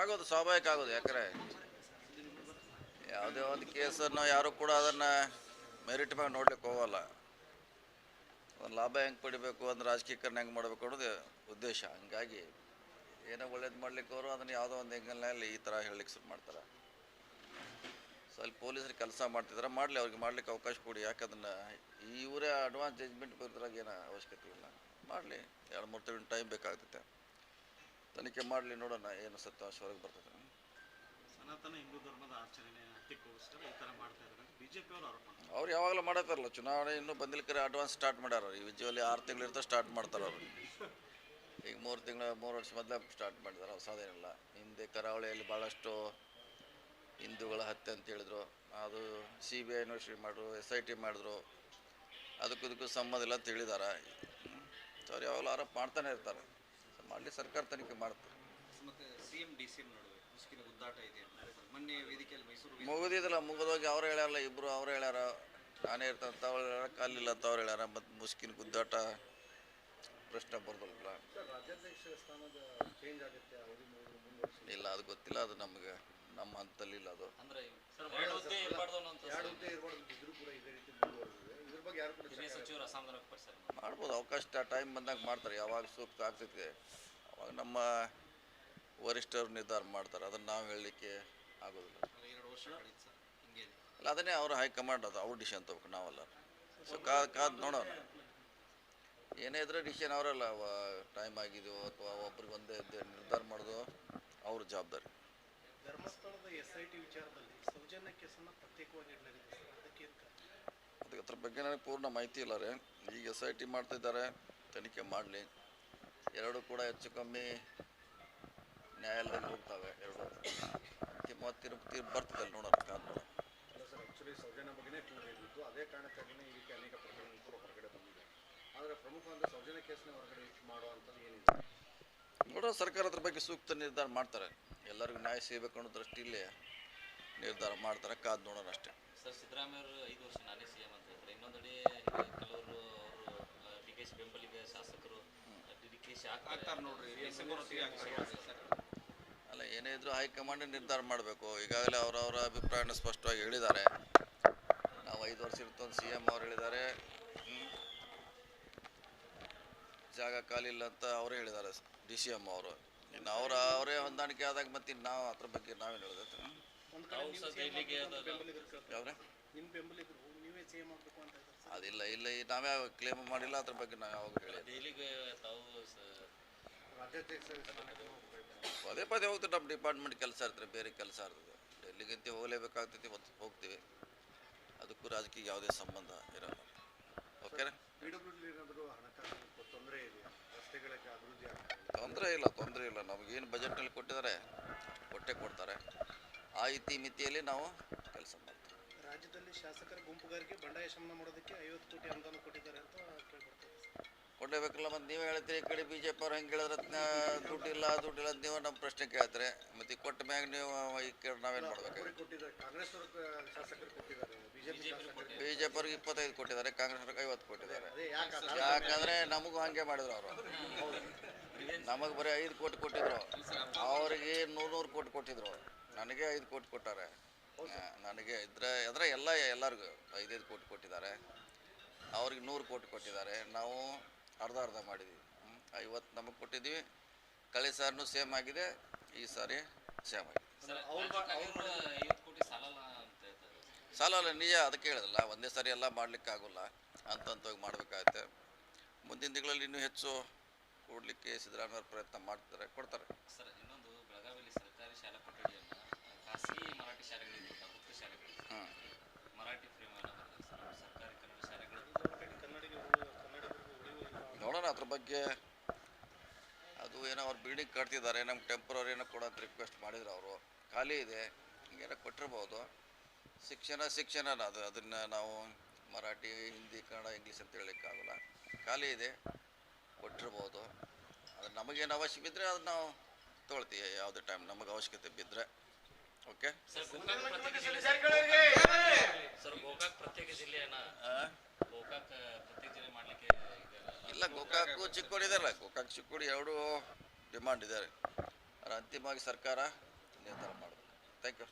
ಆಗೋದು ಸ್ವಾಭಾವಿಕ ಆಗೋದು, ಯಾಕಂದರೆ ಯಾವುದೇ ಒಂದು ಕೇಸನ್ನು ಯಾರು ಕೂಡ ಅದನ್ನು ಮೆರಿಟ್ ಮ್ಯಾಗ ನೋಡ್ಲಿಕ್ಕೆ ಹೋಗಲ್ಲ. ಒಂದು ಲಾಭ ಹೆಂಗೆ ಪಡಿಬೇಕು ಅಂದ್ರೆ ರಾಜಕೀಯಕರಣ ಹೆಂಗೆ ಮಾಡಬೇಕು ಅನ್ನೋದು ಉದ್ದೇಶ. ಹಂಗಾಗಿ ಏನೋ ಒಳ್ಳೇದು ಮಾಡ್ಲಿಕ್ಕೆ ಅವರು ಅದನ್ನು ಯಾವುದೋ ಒಂದು ಹೆಂಗಲ್ಲಿ ಈ ಥರ ಹೇಳಲಿಕ್ಕೆ ಶುರು ಮಾಡ್ತಾರೆ. ಸೊ ಅಲ್ಲಿ ಪೊಲೀಸರು ಕೆಲಸ ಮಾಡ್ತಿದ್ರೆ, ಮಾಡಲಿ, ಅವ್ರಿಗೆ ಮಾಡ್ಲಿಕ್ಕೆ ಅವಕಾಶ ಕೊಡಿ. ಯಾಕೆ ಅದನ್ನು ಇವರೇ ಅಡ್ವಾನ್ಸ್ ಜಜ್ಮೆಂಟ್ ಬರೋದ್ರಾಗ ಏನೋ ಅವಶ್ಯಕತೆ ಇಲ್ಲ. ಮಾಡಲಿ, ಎರಡು ಮೂರು ತಿಂಗಳು ಟೈಮ್ ಬೇಕಾಗ್ತೈತೆ. ತನಿಖೆ ಮಾಡಲಿ ನೋಡೋಣ ಏನು ಸತ್ಯ ಹೊರಗೆ ಬರ್ತದೆ. ಸನಾತನ ಹಿಂದೂ ಧರ್ಮದ ಆಚರಣೆ ಹತ್ತಿಕ್ಕೋಸ್ಕರ ಈ ಥರ ಮಾಡ್ತಾ ಇದ್ದಾರೆ. ಬಿಜೆಪಿ ಅವರು ಆರೋಪ ಮಾಡ್ತಾರೆ. ಅವ್ರು ಯಾವಾಗಲೂ ಮಾಡತ್ತಾರಲ್ಲ ಚುನಾವಣೆ ಇನ್ನೂ ಬಂದಿಲ್ಕರೆ ಅಡ್ವಾನ್ಸ್ ಸ್ಟಾರ್ಟ್ ಮಾಡ್ಯಾರ ಈ ವಿಜುವಲಿ ಆರು ತಿಂಗಳು ಇರ್ತಾ ಸ್ಟಾರ್ಟ್ ಮಾಡ್ತಾರೆ ಅವರು. ಈಗ ಮೂರು ತಿಂಗಳ ಮೂರು ವರ್ಷ ಮೊದಲೇ ಸ್ಟಾರ್ಟ್ ಮಾಡಿದ್ದಾರೆ ಹೊಸದೇನಿಲ್ಲ ಹಿಂದೆ ಕರಾವಳಿಯಲ್ಲಿ ಭಾಳಷ್ಟು ಹಿಂದೂಗಳ ಹತ್ಯೆ ಅಂತ ಹೇಳಿದ್ರು. ಅದು ಸಿ ಬಿ ಐ ಇನ್ವೆಸ್ಟಿಗೇಟ್ ಮಾಡಿದ್ರು ಎಸ್ ಐ ಟಿ ಮಾಡಿದ್ರು. ಅದಕ್ಕೂ ಇದಕ್ಕೂ ಸಂಬಂಧ ಇಲ್ಲ ಅಂತ ಹೇಳಿದ್ದಾರೆ ಅವ್ರು ಯಾವಾಗಲೂ ಆರೋಪ ಮಾಡ್ತಾನೆ ಇರ್ತಾರೆ. ಮಾಡಲಿ ಸರ್ಕಾರ ತನಿಖೆ ಮಾಡುತ್ತೆ ಮತ್ತೆ ಸಿಎಂ ಡಿ ಸಿ ಎಂ ನಡುವೆ ಮುಸ್ಕಿನ ಗುದ್ದಾಟ ಇದೆ ಅಂತ ಹೇಳ್ತಾರೆ. ಮೊನ್ನೆ ವೇದಿಕೆಯಲ್ಲಿ ಮೈಸೂರು ವೇದಿಕೆ- ಮುಗಿದಿದ್ದಲ್ಲ ಮುಗಿದೋಗಿ ಅವ್ರು ಹೇಳ್ಯಾರಲ್ಲ ಇಬ್ಬರು ಅವ್ರು ಹೇಳ್ಯಾರ ನಾನೇ ಇರ್ತಂತ ಅವ್ರು ಹೇಳ್ಯಾರ ಕಾಲಿಲ್ಲ ಅಂತ ಅವ್ರು ಹೇಳ್ಯಾರ ಮತ್ತು ಮುಸ್ಕಿನ ಗುದ್ದಾಟ ಪ್ರಶ್ನೆ ಬರ್ದಲ್ಲ ಇಲ್ಲ ಅದು ಗೊತ್ತಿಲ್ಲ ಅದು ನಮಗೆ ನಮ್ಮ ಹಂತದಲ್ಲಿ ಇಲ್ಲ ಅದು. ಅಂದ್ರೆ ಹಿರಿಯ ಸಚಿವರು ಮಾಡ್ಬೋದು ಅವಕಾಶ ಟೈಮ್ ಬಂದಾಗ ಮಾಡ್ತಾರೆ. ಯಾವಾಗ ಸೂಕ್ತ ಆಗ್ತೈತೆ ಅವಾಗ ನಮ್ಮ ವರಿಷ್ಠರು ನಿರ್ಧಾರ ಮಾಡ್ತಾರೆ. ಅದನ್ನು ನಾವು ಹೇಳಲಿಕ್ಕೆ ಆಗೋದಿಲ್ಲ. ಎರಡು ವರ್ಷ ಕಳೀತು ಸರ್ ಹಿಂಗೆ ಅಲ್ಲ ಅದನ್ನೇ ಅವರು ಹೈಕಮಾಂಡ್ ಅದು ಅವ್ರ ಡಿಸಿಷನ್ ತಗೋಬೇಕು ನಾವೆಲ್ಲ. ಸೊ ಕಾದ್ ಕಾದ್ ನೋಡೋಣ. ಏನೇ ಇದ್ರೆ ಡಿಸಿಷನ್ ಅವರಲ್ಲ ಟೈಮ್ ಆಗಿದೆಯೋ ಅಥವಾ ಒಬ್ರಿಗೆ ಒಂದೇ ಇದ್ದೇ ನಿರ್ಧಾರ ಮಾಡೋದು ಅವ್ರ ಜವಾಬ್ದಾರಿ. ಧರ್ಮಸ್ಥಳದ ಎಸ್ ಐ ಟಿ ವಿಚಾರದಲ್ಲಿ ಸೌಜನ್ಯ ಕೇಸನ್ನು ಪ್ರತ್ಯೇಕವಾಗಿ ಇಡಲಾಗಿದೆ ಸರ್ ಅದಕ್ಕೆ ಏನ್ ಕಾರಣ? ಅದ್ರ ಬಗ್ಗೆ ನನಗೆ ಪೂರ್ಣ ಮಾಹಿತಿ ಇಲ್ಲ ರೀ. ಈಗ ಎಸ್ ಐ ಟಿ ಮಾಡ್ತಿದ್ದಾರೆ ತನಿಖೆ ಮಾಡಲಿ. ಎರಡು ಕೂಡ ಹೆಚ್ಚು ಕಮ್ಮಿ ನ್ಯಾಯಾಲಯದಲ್ಲಿ ಹೋಗ್ತವೆ ಎರಡು. ಅಂತಿಮ ತೀರ್ಪು ತೀರ್ಪು ಬರ್ತದೆ ಅಲ್ಲಿ ನೋಡೋಣ ಕಾದ್ ನೋಡೋಣ ಸರ್ ಆ್ಯಕ್ಚುಲಿ ಸೌಜನ್ಯ ಬಗ್ಗೆನೇ ಅದೇ ಕಾರಣಕ್ಕಾಗಿಯೇ ಈಗ ಅನೇಕ ಪ್ರಕರಣಗಳು ಕೂಡ ಹೊರಗಡೆ ಬಂದಿದೆ. ಆದರೆ ಪ್ರಮುಖ ಒಂದು ಸೌಜನ್ಯ ಕೇಸ್ನ ಹೊರಗಡೆ ಮಾಡುವಂಥದ್ದು ಏನಿದೆ ನೋಡೋಣ ಸರ್ಕಾರ ಅದ್ರ ಬಗ್ಗೆ ಸೂಕ್ತ ನಿರ್ಧಾರ ಮಾಡ್ತಾರೆ. ಎಲ್ಲರಿಗೂ ನ್ಯಾಯ ಸಿಗಬೇಕು ಅನ್ನೋ ದೃಷ್ಟಿಯಲ್ಲಿ ನಿರ್ಧಾರ ಮಾಡ್ತಾರೆ ಕಾದ್ ನೋಡೋಣ ಅಷ್ಟೇ. ಸರ್ ಸಿದ್ದರಾಮಯ್ಯ ಅವರು ಐದು ವರ್ಷ ನಾನೇ ಸಿ ಎಂ ಅಂತ ಹೇಳ್ತಾರೆ ಇನ್ನೊಂದೆಡೆ ಕೆಲವರು ಅವರು ಡಿ ಕೆ ಶಿ ಬೆಂಬಲಿಗ ಶಾಸಕರು ಡಿ ಕೆ ಶಿ ಆಗ್ತಾರೆ ಆಗ್ತಾರೆ ನೋಡ್ರಿ ಡಿಸೆಂಬರ್ ಆಗ್ತಾರೆ ಸರ್ ಅಲ್ಲ ಏನೇ ಇದ್ರೂ ಹೈಕಮಾಂಡ್ ನಿರ್ಧಾರ ಮಾಡಬೇಕು. ಈಗಾಗಲೇ ಅವರವರ ಅಭಿಪ್ರಾಯನ ಸ್ಪಷ್ಟವಾಗಿ ಹೇಳಿದ್ದಾರೆ. ನಾವು ಐದು ವರ್ಷ ಇರ್ತಂದು ಸಿ ಎಂ ಅವ್ರು ಹೇಳಿದ್ದಾರೆ. ಜಾಗ ಖಾಲಿ ಇಲ್ಲ ಅಂತ ಅವರೇ ಹೇಳಿದ್ದಾರೆ ಡಿ ಸಿ ಎಂ ಅವರು. ಇನ್ನು ಅವರ ಅವರೇ ಹೊಂದಾಣಿಕೆ ಆದಾಗ ಮತ್ತೆ ನಾವು ಅದ್ರ ಬಗ್ಗೆ ನಾವೇನು ಹೇಳಿದ್ರೆ ಒಂದ್ ನಿಮ್ಮ ಬೆಂಬಲಿಗರು ನೀವೇ ಮಾಡಬೇಕು ಅಂತ ಇದ್ದಾರೆ ಅದಿಲ್ಲ ಇಲ್ಲ ಈ ನಾವೇ ಕ್ಲೇಮ್ ಮಾಡಿಲ್ಲ ಅದ್ರ ಬಗ್ಗೆ ನಾವು ಯಾವಾಗ ಹೇಳಿ. ದೆಹಲಿಗೆ ತಾವು ರಾಜ್ಯಾಧ್ಯಕ್ಷ. ಪದೇ ಪದೇ ಹೋಗ್ತೀವಿ ನಮ್ಮ ಡಿಪಾರ್ಟ್ಮೆಂಟ್ ಕೆಲಸ ಇರ್ತದೆ ಬೇರೆ ಕೆಲಸ ಇರ್ತದೆ. ಡೆಲ್ಲಿಗಂತ ಹೋಗಲೇಬೇಕಾಗ್ತೈತಿ ಮತ್ತು ಹೋಗ್ತೀವಿ. ಅದಕ್ಕೂ ರಾಜಕೀಯ ಯಾವುದೇ ಸಂಬಂಧ ಇರಲ್ಲ. ಓಕೆ ತೊಂದರೆ ಇಲ್ಲ ತೊಂದರೆ ಇಲ್ಲ ತೊಂದರೆ ಇಲ್ಲ. ನಮಗೇನು ಬಜೆಟ್ನಲ್ಲಿ ಕೊಟ್ಟಿದ್ದಾರೆ ಕೊಟ್ಟೆ ಕೊಡ್ತಾರೆ. ಆ ಇತಿ ಮಿತಿಯಲ್ಲಿ ನಾವು ರಾಜ್ಯದಲ್ಲಿ ಶಾಸಕರ ಗುಂಪುಗಾರಿಕೆ ಬಂಡಾಯ ಶಮನ ಮಾಡೋದಕ್ಕೆ ಐವತ್ತು ಕೋಟಿ ಅನುದಾನ ಕೊಟ್ಟಿದ್ದಾರೆ ಅಂತ ಕೇಳ್ಬರ್ತದೆ. ಕೊಡ್ಲೇಬೇಕಲ್ಲ ಮತ್ತು ನೀವು ಹೇಳ್ತೀರಿ ಈ ಕಡೆ ಬಿ ಜೆ ಪಿ ಅವ್ರು ಹೆಂಗೆ ಹೇಳಿದ್ರೆ ದುಡ್ಡಿಲ್ಲ ದುಡ್ಡಿಲ್ಲ ಅಂತ ನೀವು ನಮ್ಮ ಪ್ರಶ್ನೆ ಕೇಳ್ತಾರೆ. ಮತ್ತೆ ಕೊಟ್ಟ ಮ್ಯಾಗ ನೀವು ಈ ಕೇಳಿ ನಾವೇನು ಮಾಡ್ಬೇಕು ಕಾಂಗ್ರೆಸ್ ಅವರು ಕೊಟ್ಟಿದ್ದಾರೆ. ಬಿಜೆಪಿ ಶಾಸಕರು ಬಿ ಜೆ ಪಿ ಅವ್ರಿಗೆ ಇಪ್ಪತ್ತೈದು ಕೊಟ್ಟಿದ್ದಾರೆ ಕಾಂಗ್ರೆಸ್ ಅವ್ರಿಗೆ ಐವತ್ತು ಕೊಟ್ಟಿದ್ದಾರೆ. ಯಾಕಂದ್ರೆ ಯಾಕಂದರೆ ನಮಗೂ ಹಂಗೆ ಮಾಡಿದ್ರು ಅವರು. ನಮಗೆ ಬರೀ ಐದು ಕೋಟಿ ಕೊಟ್ಟಿದ್ರು. ಅವರಿಗೆ ನೂರು ನೂರು ಕೋಟಿ ಕೊಟ್ಟಿದ್ರು. ನನಗೆ ಐದು ಕೋಟಿ ಕೊಟ್ಟಾರೆ. ನನಗೆ ಇದ್ರೆ ಅದ್ರ ಎಲ್ಲ ಎಲ್ಲರಿಗೂ ಐದೈದು ಕೋಟಿ ಕೊಟ್ಟಿದ್ದಾರೆ. ಅವ್ರಿಗೆ ನೂರು ಕೋಟಿ ಕೊಟ್ಟಿದ್ದಾರೆ. ನಾವು ಅರ್ಧ ಅರ್ಧ ಮಾಡಿದ್ವಿ. ಐವತ್ತು ನಮಗೆ ಕೊಟ್ಟಿದ್ದೀವಿ. ಕಳೆ ಸಾರಿನೂ ಸೇಮ್ ಆಗಿದೆ ಈ ಸಾರಿ ಸೇಮ್ ಆಗಿದೆ. ಸಾಲ ಅಲ್ಲ ನಿಜ ಅದಕ್ಕೆ ಹೇಳಿದಲ್ಲ ಒಂದೇ ಸಾರಿ ಎಲ್ಲ ಮಾಡ್ಲಿಕ್ಕೆ ಆಗೋಲ್ಲ ಅಂತ ಹಂತವಾಗಿ ಮಾಡಬೇಕಾಗತ್ತೆ. ಮುಂದಿನ ದಿನಗಳಲ್ಲಿ ಇನ್ನೂ ಹೆಚ್ಚು ಕೊಡಲಿಕ್ಕೆ ಸಿದ್ದರಾಮಯ್ಯ ಪ್ರಯತ್ನ ಮಾಡ್ತಾರೆ ಕೊಡ್ತಾರೆ. ಅದ್ರ ಬಗ್ಗೆ ಅದು ಏನೋ ಅವ್ರು ಬಿಲ್ಡಿಂಗ್ ಕಟ್ತಿದ್ದಾರೆ ನಮ್ಗೆ ಟೆಂಪ್ರವರಿ ಏನೋ ಕೊಡೋದು ರಿಕ್ವೆಸ್ಟ್ ಮಾಡಿದ್ರು ಅವರು. ಖಾಲಿ ಇದೆ ಹಿಂಗೇನೋ ಕೊಟ್ಟಿರ್ಬೋದು. ಶಿಕ್ಷಣ ಶಿಕ್ಷಣ ಅದು. ಅದನ್ನು ನಾವು ಮರಾಠಿ ಹಿಂದಿ ಕನ್ನಡ ಇಂಗ್ಲೀಷ್ ಅಂತ ಹೇಳಲಿಕ್ಕಾಗಲ್ಲ ಖಾಲಿ ಇದೆ ಕೊಟ್ಟಿರ್ಬೋದು. ಅದು ನಮಗೇನು ಅವಶ್ಯ ಬಿದ್ದರೆ ಅದನ್ನ ನಾವು ತೊಗೊಳ್ತೀವಿ ಯಾವುದೇ ಟೈಮ್ ನಮಗೆ ಅವಶ್ಯಕತೆ ಬಿದ್ದರೆ ಓಕೆ ಸರ್ ಗೋಕಾಕ್ ಪ್ರತ್ಯೇಕ ಪ್ರತ್ಯೇಕ ಜಿಲ್ಲೆಯನ್ನ ಗೋಕಾಕ್ ಪ್ರತ್ಯೇಕ ಜಿಲ್ಲೆ ಮಾಡಲಿಕ್ಕೆ ಇಲ್ಲ, ಗೋಕಾಕು, ಚಿಕ್ಕೋಡಿ ಇದೆಲ್ಲ ಗೋಕಾಕ್, ಚಿಕ್ಕೋಡಿ ಎರಡು ಡಿಮಾಂಡ್ ಇದ್ದಾರೆ ಅದರ ಅಂತಿಮವಾಗಿ ಸರ್ಕಾರ ನಿರ್ಧಾರ ಮಾಡಬೇಕು. Thank you